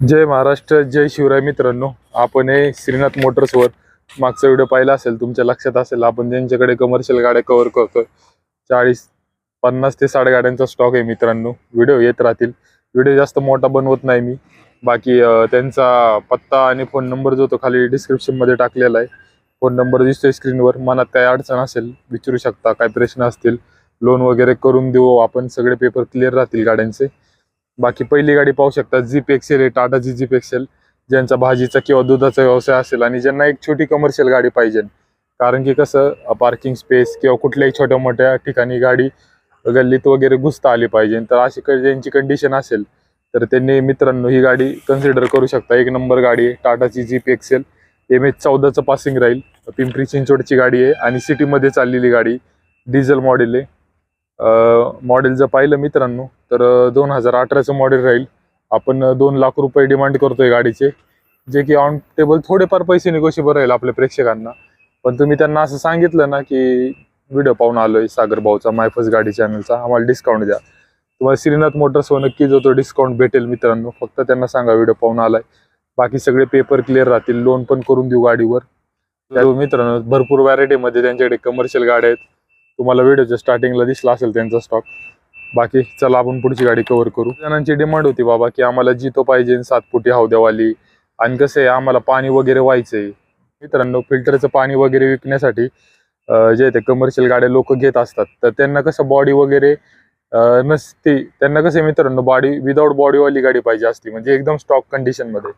जय महाराष्ट्र जय शिवराय मित्रांनो. आपण हे श्रीनाथ मोटर्सवर मागचा व्हिडिओ पाहिला असेल तुमच्या लक्षात असेल आपण ज्यांच्याकडे कमर्शियल गाड्या कव्हर करतोय चाळीस पन्नास ते साठ गाड्यांचा स्टॉक आहे मित्रांनो. व्हिडिओ येत राहतील. व्हिडिओ जास्त मोठा बनवत नाही मी. बाकी त्यांचा पत्ता आणि फोन नंबर जो तो खाली डिस्क्रिप्शनमध्ये टाकलेला आहे. फोन नंबर दिसतोय स्क्रीनवर मनात काय अडचण असेल विचारू शकता. काय प्रश्न असतील लोन वगैरे करून देऊ आपण. सगळे पेपर क्लिअर राहतील गाड्यांचे. बाकी पहिली गाडी पाहू शकता जीप एक्सेल आहे टाटाची जीप एक्सेल ज्यांचा भाजीचा किंवा दुधाचा व्यवसाय असेल आणि ज्यांना एक छोटी कमर्शियल गाडी पाहिजे. कारण की कसं पार्किंग स्पेस किंवा कुठल्याही छोट्या मोठ्या ठिकाणी गाडी गल्लीत वगैरे घुसता आली पाहिजे. तर अशी ज्यांची कंडिशन असेल तर त्यांनी मित्रांनो ही गाडी कन्सिडर करू शकता. एक नंबर गाडी आहे टाटाची जीप एक्सेल एम एच चौदाचं पासिंग राहील. पिंपरी चिंचवडची गाडी आहे आणि सिटीमध्ये चाललेली गाडी डिझेल मॉडेल आहे. मॉडेल जर पाहिलं मित्रांनो तर दोन हजार अठराचं मॉडेल राहील. आपण दोन लाख रुपये डिमांड करतोय गाडीचे जे की ऑन टेबल थोडेफार पैसे निगोशिबल राहील आपल्या प्रेक्षकांना. पण तुम्ही त्यांना असं सांगितलं ना की व्हिडिओ पाहून आलोय सागर भाऊचा मायफस गाडी चॅनलचा आम्हाला डिस्काउंट द्या. तुम्हाला श्रीनाथ मोटर्सवर नक्की जो तो डिस्काउंट भेटेल मित्रांनो फक्त त्यांना सांगा व्हिडिओ पाहून आलाय. बाकी सगळे पेपर क्लिअर राहतील लोन पण करून देऊ गाडीवर. मित्रांनो भरपूर व्हरायटीमध्ये त्यांच्याकडे कमर्शियल गाड्या आहेत. तुम्हाला व्हिडिओच्या स्टार्टिंगला दिसला असेल त्यांचा स्टॉक बाकी चला आपण पुढची गाडी कव्हर करू. जणांची डिमांड होती बाबा की आम्हाला जितो पाहिजे सात फुटी हौद्यावाली. आणि कसं आहे आम्हाला पाणी वगैरे व्हायचंय. मित्रांनो फिल्टरचं पाणी वगैरे विकण्यासाठी जे ते कमर्शियल गाड्या लोक घेत असतात तर त्यांना कसं बॉडी वगैरे नसते. त्यांना कसं मित्रांनो बॉडी विदाऊट बॉडीवाली गाडी पाहिजे असती म्हणजे एकदम स्टॉक कंडिशनमध्ये.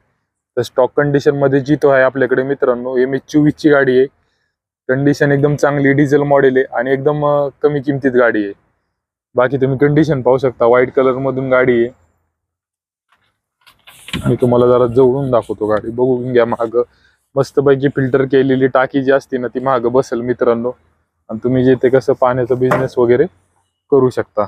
तर स्टॉक कंडिशनमध्ये जितो आहे आपल्याकडे मित्रांनो एम एच चोवीसची गाडी आहे. कंडिशन एकदम चांगली डिझेल मॉडेल आहे आणि एकदम कमी किमतीत गाडी आहे. बाकी तुम्ही कंडिशन पाहू शकता. व्हाईट कलर मधून गाडी आहे. मी तुम्हाला जरा जवळून दाखवतो गाडी. बघून घ्या माग. मस्तपैकी फिल्टर केलेली टाकी जी असते ना ती माग बसेल मित्रांनो. आणि तुम्ही जे ते कसं पाण्याचा बिझनेस वगैरे करू शकता.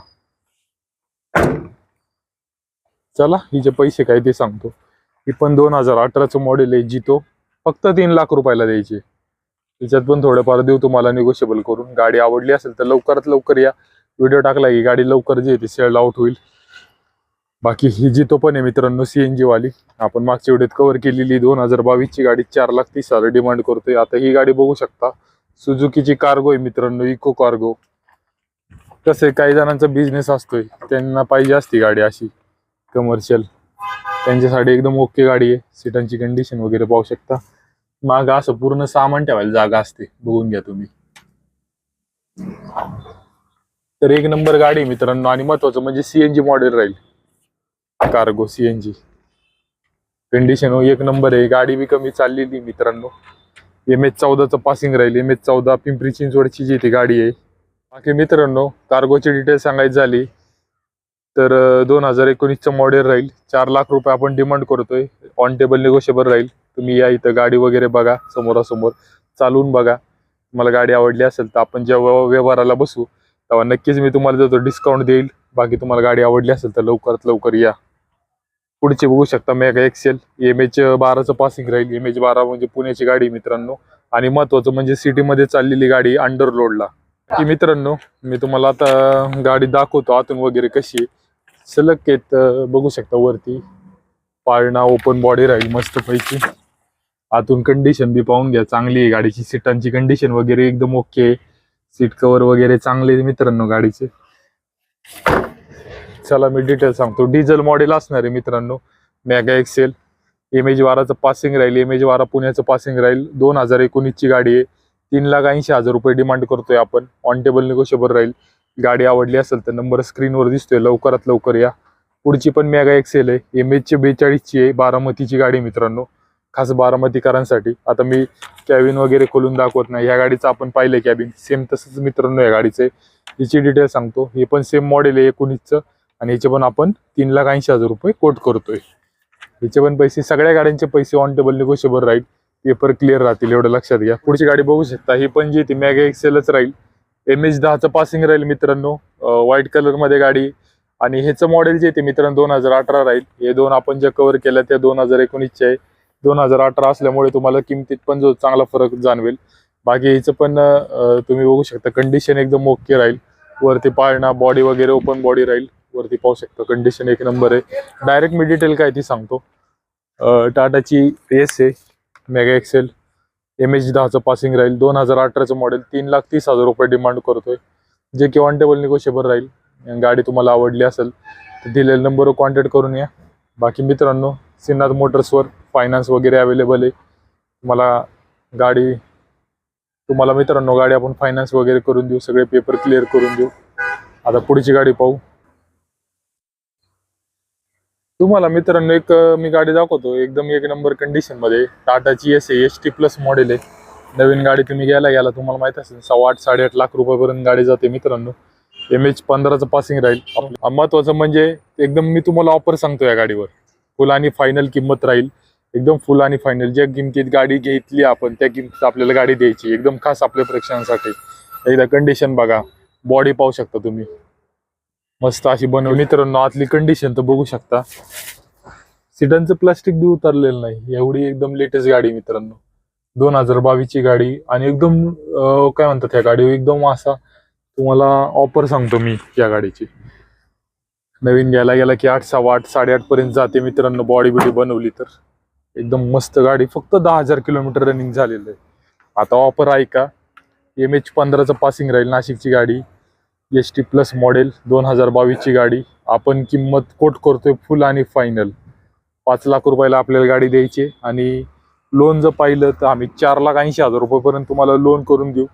चला हिचे पैसे काय ते सांगतो. ही पण दोन हजार अठराचं मॉडेल आहे जितो फक्त तीन लाख रुपयाला द्यायची त्याच्यात पण थोडंफार देऊ तुम्हाला निगोशिएबल करून. गाडी आवडली असेल तर लवकरात लवकर या. व्हिडिओ टाकला की गाडी लवकर जी आहे ती सेल आउट होईल. बाकी ही जी तो पण आहे मित्रांनो सीएनजी वाली. आपण मागच्या व्हिडिओत कव्हर केलेली दोन हजार बावीसची गाडी चार लाख तीस हजार डिमांड करतोय. आता ही गाडी बघू शकता. सुझुकीची कार्गो आहे मित्रांनो इको कार्गो कसं काही जणांचा बिझनेस असतोय. त्यांना पाहिजे असती गाडी अशी कमर्शियल त्यांच्यासाठी एकदम ओके गाडी आहे. सीटांची कंडिशन वगैरे पाहू शकता. माग असं पूर्ण सामान ठेवायला जागा असते. बघून घ्या तुम्ही. तर एक नंबर गाडी आहे मित्रांनो आणि महत्वाचं म्हणजे सीएनजी मॉडेल राहील. कार्गो सीएनजी कंडिशन एक नंबर आहे. गाडी बी कमी चाललेली मित्रांनो. एम एच चौदाचं पासिंग राहील. एम एच चौदा पिंपरी चिंचवडची जी ती गाडी आहे. बाकी मित्रांनो कार्गोची डिटेल सांगायची झाली तर दोन हजार एकोणीसचं मॉडेल राहील. चार लाख रुपये आपण डिमांड करतोय. ऑन टेबल निगोशिएबल राहील. तुम्ही या इथं गाडी वगैरे बघा समोरासमोर. चालवून बघा. तुम्हाला गाडी आवडली असेल तर आपण जेव्हा व्यवहाराला बसू तेव्हा नक्कीच मी तुम्हाला जातो डिस्काउंट देईल. बाकी तुम्हाला गाडी आवडली असेल तर लवकरात लवकर या. पुढची बघू शकता मेगा एक्सेल एम एच बाराचं पासिंग राहील. एम एच बारा म्हणजे पुण्याची गाडी मित्रांनो. आणि महत्वाचं म्हणजे सिटीमध्ये चाललेली गाडी अंडर लोडला की मित्रांनो मी तुम्हाला आता गाडी दाखवतो. आतून वगैरे कशी सलग येत बघू शकता वरती. पाळणा ओपन बॉडी राहील मस्तपैकी. आतून कंडिशन बी पाहून घ्या. चांगली आहे गाडीची. सीटांची कंडिशन वगैरे एकदम ओके आहे. सीट कवर वगैरे चांगले मित्रांनो गाडीचे. चला मी डिटेल सांगतो. डिझेल मॉडेल असणार आहे मित्रांनो. मॅगा एक्सेल एम एच बाराचं पासिंग राहील. एम एच बारा पुण्याचं पासिंग राहील. दोन हजार एकोणीसची गाडी आहे. तीन लाख ऐंशी हजार रुपये डिमांड करतोय आपण. ऑन टेबल निगोशिएबल राहील. गाडी आवडली असेल तर नंबर स्क्रीनवर दिसतोय. लवकरात लवकर या. पुढची पण मॅगा एक्सेल आहे. एम एचची बेचाळीसची आहे. बारामतीची गाडी मित्रांनो. खास बारामतीकरांसाठी. आता मी कॅबिन वगैरे खोलून दाखवत नाही. या गाडीचं आपण पाहिलं कॅबिन सेम तसंच मित्रांनो या गाडीचे. हिची डिटेल सांगतो. हे पण सेम मॉडेल आहे एकोणीसचं. आणि याचे पण आपण तीन लाख ऐंशी हजार रुपये कोट करतोय. याचे पण पैसे सगळ्या गाड्यांचे पैसे ऑन टेबल निगोशिएबल राहील. पेपर क्लिअर राहतील एवढं लक्षात घ्या. पुढची गाडी बघू शकता. ही पण जी ती मॅगा एक्सेलच राहील. एम एच दहाचं पासिंग राहील मित्रांनो. व्हाईट कलरमध्ये गाडी. आणि ह्याचं मॉडेल जे ते मित्रांनो दोन हजार अठरा राहील. हे दोन आपण ज्या कव्हर केल्या त्या दोन हजार एकोणीसच्या आहे. दोन हजार अठरा असल्यामुळे तुम्हाला किमतीत पण जो चांगला फरक जाणवेल. बाकी हिचं पण तुम्ही बघू शकता कंडिशन एकदम ओके राहील. वरती पाळणा बॉडी वगैरे ओपन बॉडी राहील. वरती पाहू शकता कंडिशन एक नंबर आहे. डायरेक्ट मी डिटेल काय ती सांगतो. टाटाची एस आहे मेगा एक्सेल एम एच दहाचं पासिंग राहील. दोन हजार अठराचं मॉडेल तीन लाख तीस हजार रुपये डिमांड करतोय. जे की ऑन टेबल निगोशिएबल राहील. गाडी तुम्हाला आवडली असेल तर दिलेल्या नंबरवर कॉन्टॅक्ट करून या. बाकी मित्रांनो श्रीनाथ मोटर्सवर फायनान्स वगैरे अवेलेबल आहे. तुम्हाला गाडी तुम्हाला मित्रांनो गाडी आपण फायनान्स वगैरे करून देऊ सगळे पेपर क्लिअर करून देऊ. आता पुढची गाडी पाहू. तुम्हाला मित्रांनो एक मी गाडी दाखवतो. एकदम एक नंबर कंडिशनमध्ये. टाटाची एस आहे एस टी प्लस मॉडेल आहे. नवीन गाडी तुम्ही घ्यायला गेला तुम्हाला माहीत असेल सव्वा आठ साडेआठ लाख रुपयापर्यंत गाडी जाते मित्रांनो. एम एच पंधराचं पासिंग राहील. महत्वाचं म्हणजे एकदम मी तुम्हाला ऑफर सांगतो या गाडीवर. फुल आणि फायनल किंमत राहील. एकदम फुल आणि फायनल ज्या किमतीत गाडी घेतली आपण त्या किमतीत आपल्याला गाडी द्यायची. एकदम खास आपल्या प्रेक्षकांसाठी. एकदा कंडिशन बघा. बॉडी पाहू शकता तुम्ही. मस्त अशी बनवली. मित्रांनो आतली कंडिशन तर बघू शकता. सिटांचं प्लास्टिक बी उतरलेलं नाही. एवढी एकदम लेटेस्ट गाडी मित्रांनो. दोन हजार बावीसची गाडी. आणि एकदम काय म्हणतात त्या गाडी एकदम असा तुम्हाला ऑफर सांगतो मी या गाडीची. नवीन घ्यायला गेला की आठ सव्वा आठ साडेआठ पर्यंत जाते मित्रांनो. बॉडी बिडी बनवली तर. एकदम मस्त गाडी फक्त दहा हजार किलोमीटर रनिंग झालेलं आहे. आता ऑफर ऐका एम एच पंधराचं पासिंग राहील नाशिकची गाडी एस टी प्लस मॉडेल दोन हजार बावीसची गाडी. आपण किंमत कोट करतोय फुल आणि फायनल पाच लाख रुपयाला आपल्याला गाडी द्यायची आणि लोन जर पाहिलं तर आम्ही चार लाख ऐंशी हजार रुपयेपर्यंत तुम्हाला लोन करून देऊ.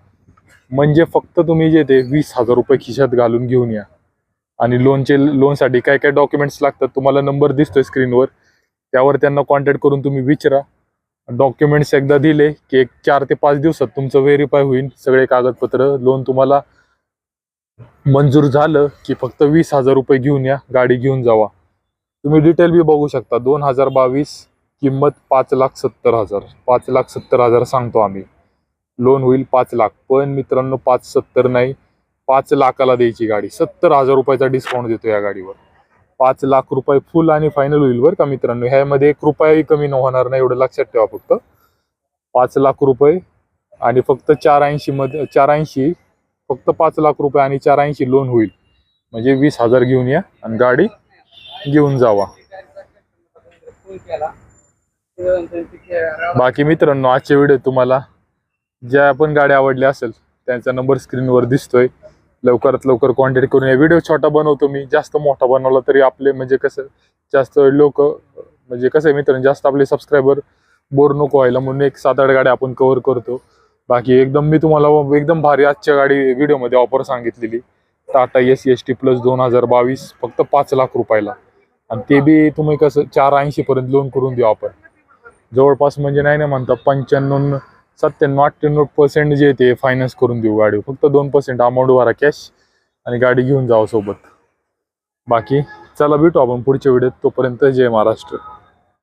म्हणजे फक्त तुम्ही जे ते वीस हजार रुपये खिशात घालून घेऊन या. आणि लोनचे लोनसाठी काय काय डॉक्युमेंट्स लागतात तुम्हाला नंबर दिसतोय स्क्रीनवर त्यावर त्यांना कॉन्टॅक्ट करून तुम्ही विचारा. डॉक्युमेंट्स एकदा दिले की एक चार ते पाच दिवसात तुमचं व्हेरीफाय होईल. सगळे कागदपत्र लोन तुम्हाला मंजूर झालं की फक्त वीस हजार रुपये घेऊन या गाडी घेऊन जावा. तुम्ही डिटेल बी बघू शकता. दोन हजार बावीस किंमत पाच लाख सत्तर हजार. पाच लाख सत्तर हजार सांगतो आम्ही. लोन होईल पाच लाख. पण मित्रांनो पाच सत्तर नाही. पाच लाखाला द्यायची गाडी. सत्तर हजार रुपयाचा डिस्काउंट देतो या गाडीवर. पाच लाख रुपये फुल आणि फायनल होईल बरं का मित्रांनो. ह्यामध्ये एक रुपयाही कमी न होणार नाही एवढं लक्षात ठेवा फक्त. पाच लाख रुपये आणि फक्त चार ऐंशी मध्ये चार ऐंशी फक्त पाच लाख रुपये आणि चार ऐंशी लोन होईल. म्हणजे वीस हजार घेऊन या आणि गाडी घेऊन जावा. बाकी मित्रांनो आजचे व्हिडिओ तुम्हाला ज्या पण गाड्या आवडल्या असेल त्यांचा नंबर स्क्रीनवर दिसतोय. लवकरात लवकर कॉन्टॅक्ट करून या. व्हिडिओ छोटा बनवतो मी जास्त मोठा बनवला तरी आपले म्हणजे कसं जास्त लोक म्हणजे कसं आहे मित्रांनो जास्त आपले सबस्क्रायबर बोर नको व्हायला म्हणून एक सात आठ गाड्या आपण कव्हर करतो. बाकी एकदम मी तुम्हाला एकदम भारी आजच्या गाडी व्हिडिओमध्ये ऑफर सांगितलेली. Tata Ace S T plus दोन हजार बावीस फक्त पाच लाख रुपयाला. आणि ते बी तुम्ही कसं चार ऐंशी पर्यंत लोन करून देऊ आपण. जवळपास म्हणजे नाही ना म्हणता पंच्याण्णव सत्त्याण्णव अठ्ठ्याण्णव पर्सेंट जे ते फायनान्स करून देऊ गाडी. फक्त दोन पर्सेंट अमाऊंट भरा कॅश आणि गाडी घेऊन जावं सोबत. बाकी चला भेटू आपण पुढच्या व्हिडिओत तोपर्यंत जय महाराष्ट्र.